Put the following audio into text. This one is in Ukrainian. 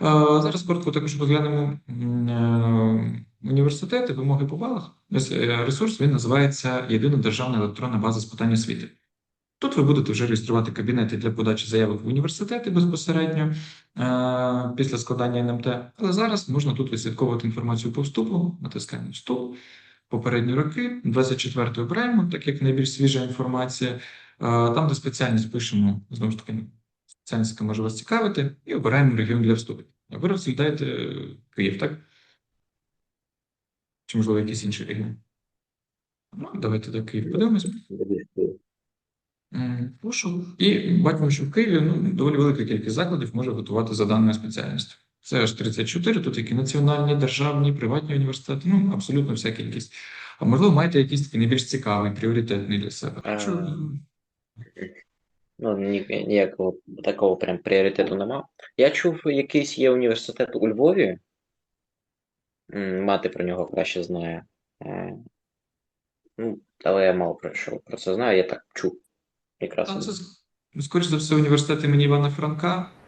Зараз коротко також розглянемо е, університети, вимоги по балах. Е, Ресурс він називається Єдина державна електронна база з питань освіти. Тут ви будете вже реєструвати кабінети для подачі заявок в університети безпосередньо е, після складання НМТ. Але зараз можна тут відслідковувати інформацію по вступу, натискаємо вступ, попередні роки, 24-й обираємо, так як найбільш свіжа інформація. Е, Там, де спеціальність пишемо, знову ж таки, спеціальність, яка може вас цікавити, і обираємо регіон для вступу. Ви розглядаєте е, Київ, так? Чи, можливо, якийсь інший регіон? Ну, давайте до Києва подивимось. Прошу. І бачимо, що в Києві ну, доволі велика кількість закладів може готувати за даною спеціальністю. Це аж 34, тут які національні, державні, приватні університети, ну абсолютно вся кількість. А можливо, маєте якийсь такий найбільш цікавий, пріоритетний для себе. Е, Що, Ну, ніякого такого прям пріоритету нема. Я чув, якийсь є університет у Львові. Мати про нього краще знає. Е, Ну, але я мало про що про це знаю, я так чув. Якраз. Це, скоріш за все, університет імені Івана Франка.